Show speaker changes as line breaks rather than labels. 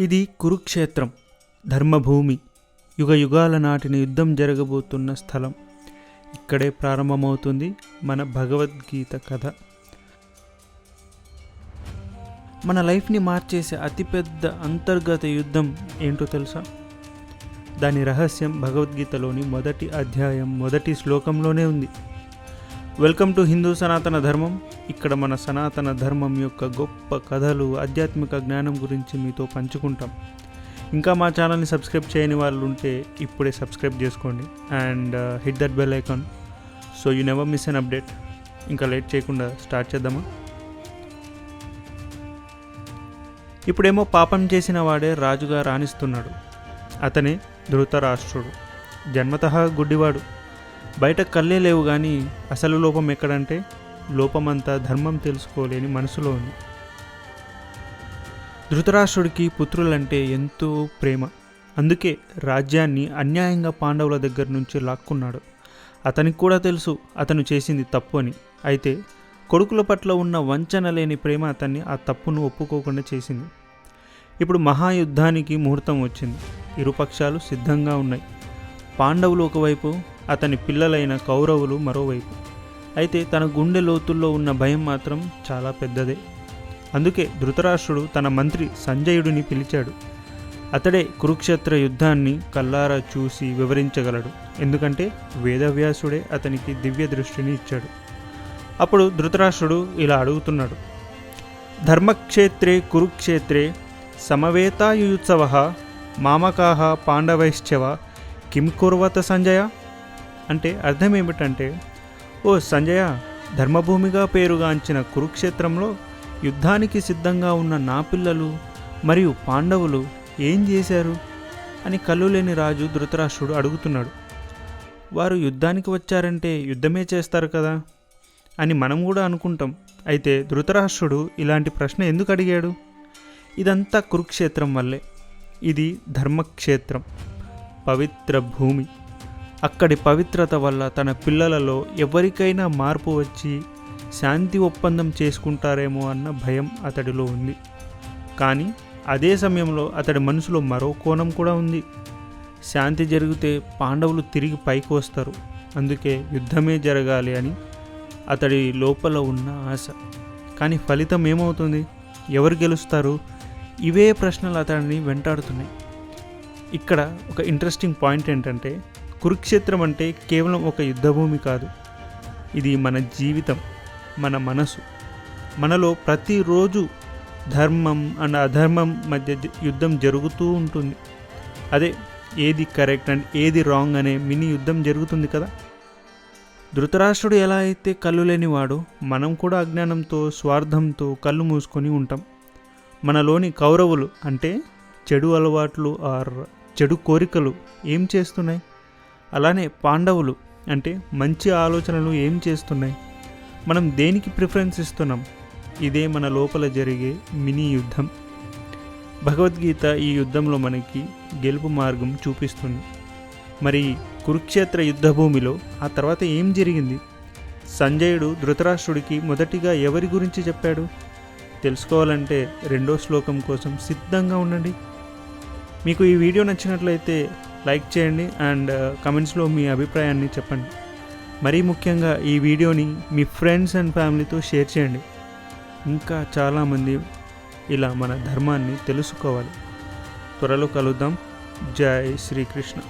ఇది కురుక్షేత్రం ధర్మభూమి. యుగ యుగాల నాటిన యుద్ధం జరగబోతున్న స్థలం. ఇక్కడే ప్రారంభమవుతుంది మన భగవద్గీత కథ. మన లైఫ్ని మార్చేసే అతిపెద్ద అంతర్గత యుద్ధం ఏంటో తెలుసా? దాని రహస్యం భగవద్గీతలోని మొదటి అధ్యాయం మొదటి శ్లోకంలోనే ఉంది. వెల్కమ్ టు హిందూ సనాతన ధర్మం. ఇక్కడ మన సనాతన ధర్మం యొక్క గొప్ప కథలు ఆధ్యాత్మిక జ్ఞానం గురించి మీతో పంచుకుంటాం. ఇంకా మా ఛానల్ని సబ్స్క్రైబ్ చేయని వాళ్ళు ఉంటే ఇప్పుడే సబ్స్క్రైబ్ చేసుకోండి. And hit that bell icon so you never miss an update ఇంకా లేట్ చేయకుండా స్టార్ట్ చేద్దామా? ఇప్పుడేమో పాపం చేసిన వాడే రాజుగా రాణిస్తున్నాడు. అతనే ధృతరాష్ట్రుడు. జన్మతః గుడ్డివాడు. బయట కళ్ళే లేవు కానీ అసలు లోపం ఎక్కడంటే లోపమంతా ధర్మం తెలుసుకోలేని మనసులో ఉంది. ధృతరాష్ట్రుడికి పుత్రులంటే ఎంతో ప్రేమ. అందుకే రాజ్యాన్ని అన్యాయంగా పాండవుల దగ్గర నుంచి లాక్కున్నాడు. అతనికి కూడా తెలుసు అతను చేసింది తప్పు అని. అయితే కొడుకుల పట్ల ఉన్న వంచన లేని ప్రేమ అతన్ని ఆ తప్పును ఒప్పుకోకుండా చేసింది. ఇప్పుడు మహాయుద్ధానికి ముహూర్తం వచ్చింది. ఇరుపక్షాలు సిద్ధంగా ఉన్నాయి. పాండవులు ఒకవైపు అతని పిల్లలైన కౌరవులు మరోవైపు. అయితే తన గుండె లోతుల్లో ఉన్న భయం మాత్రం చాలా పెద్దదే. అందుకే ధృతరాష్ట్రుడు తన మంత్రి సంజయుడిని పిలిచాడు. అతడే కురుక్షేత్ర యుద్ధాన్ని కల్లారా చూసి వివరించగలడు. ఎందుకంటే వేదవ్యాసుడే అతనికి దివ్య దృష్టిని ఇచ్చాడు. అప్పుడు ధృతరాష్ట్రుడు ఇలా అడుగుతున్నాడు. ధర్మక్షేత్రే కురుక్షేత్రే సమవేతాయుత్సవ మామకాహ పాండవైశ్చవ కిం కుర్వత సంజయ? అంటే అర్థం ఏమిటంటే ఓ సంజయ ధర్మభూమిగా పేరుగాంచిన కురుక్షేత్రంలో యుద్ధానికి సిద్ధంగా ఉన్న నా పిల్లలు మరియు పాండవులు ఏం చేశారు? అని కళ్ళులేని రాజు ధృతరాష్ట్రుడు అడుగుతున్నాడు. వారు యుద్ధానికి వచ్చారంటే యుద్ధమే చేస్తారు కదా? అని మనం కూడా అనుకుంటాం. అయితే ధృతరాష్ట్రుడు ఇలాంటి ప్రశ్న ఎందుకు అడిగాడు? ఇదంతా కురుక్షేత్రం వల్లే. ఇది ధర్మక్షేత్రం. పవిత్ర భూమి. అక్కడి పవిత్రత వల్ల తన పిల్లలలో ఎవరికైనా మార్పు వచ్చి శాంతి ఒప్పందం చేసుకుంటారేమో అన్న భయం అతడిలో ఉంది. కానీ అదే సమయంలో అతడి మనసులో మరో కోణం కూడా ఉంది. శాంతి జరిగితే పాండవులు తిరిగి పైకి వస్తారు. అందుకే యుద్ధమే జరగాలి అని అతడి లోపల ఉన్న ఆశ. కానీ ఫలితం ఏమవుతుంది? ఎవరు గెలుస్తారు? ఇవే ప్రశ్నలు అతడిని వెంటాడుతున్నాయి. ఇక్కడ ఒక ఇంట్రెస్టింగ్ పాయింట్ ఏంటంటే కురుక్షేత్రం అంటే కేవలం ఒక యుద్ధభూమి కాదు. ఇది మన జీవితం మన మనసు. మనలో ప్రతిరోజు ధర్మం అండ్ అధర్మం మధ్య యుద్ధం జరుగుతూ ఉంటుంది. అదే ఏది కరెక్ట్ అండ్ ఏది రాంగ్ అనే మినీ యుద్ధం జరుగుతుంది కదా? ధృతరాష్ట్రుడు ఎలా అయితే కళ్ళు లేనివాడో మనం కూడా అజ్ఞానంతో స్వార్థంతో కళ్ళు మూసుకొని ఉంటాం. మనలోని కౌరవులు అంటే చెడు అలవాట్లు ఆర్ చెడు కోరికలు ఏం చేస్తున్నాయి? అలానే పాండవులు అంటే మంచి ఆలోచనలు ఏం చేస్తున్నాయి? మనం దేనికి ప్రిఫరెన్స్ ఇస్తున్నాం? ఇదే మన లోపల జరిగే మినీ యుద్ధం. భగవద్గీత ఈ యుద్ధంలో మనకి గెలుపు మార్గం చూపిస్తుంది. మరి కురుక్షేత్ర యుద్ధభూమిలో ఆ తర్వాత ఏం జరిగింది? సంజయుడు ధృతరాష్ట్రుడికి మొదటిగా ఎవరి గురించి చెప్పాడు? తెలుసుకోవాలంటే రెండో శ్లోకం కోసం సిద్ధంగా ఉండండి. మీకు ఈ వీడియో నచ్చినట్లయితే లైక్ చేయండి అండ్ uh, కమెంట్స్లో మీ అభిప్రాయాన్ని చెప్పండి. మరీ ముఖ్యంగా ఈ వీడియోని మీ ఫ్రెండ్స్ అండ్ ఫ్యామిలీతో షేర్ చేయండి. ఇంకా చాలామంది ఇలా మన ధర్మాన్ని తెలుసుకోవాలి. త్వరలో కలుద్దాం. జై శ్రీకృష్ణ.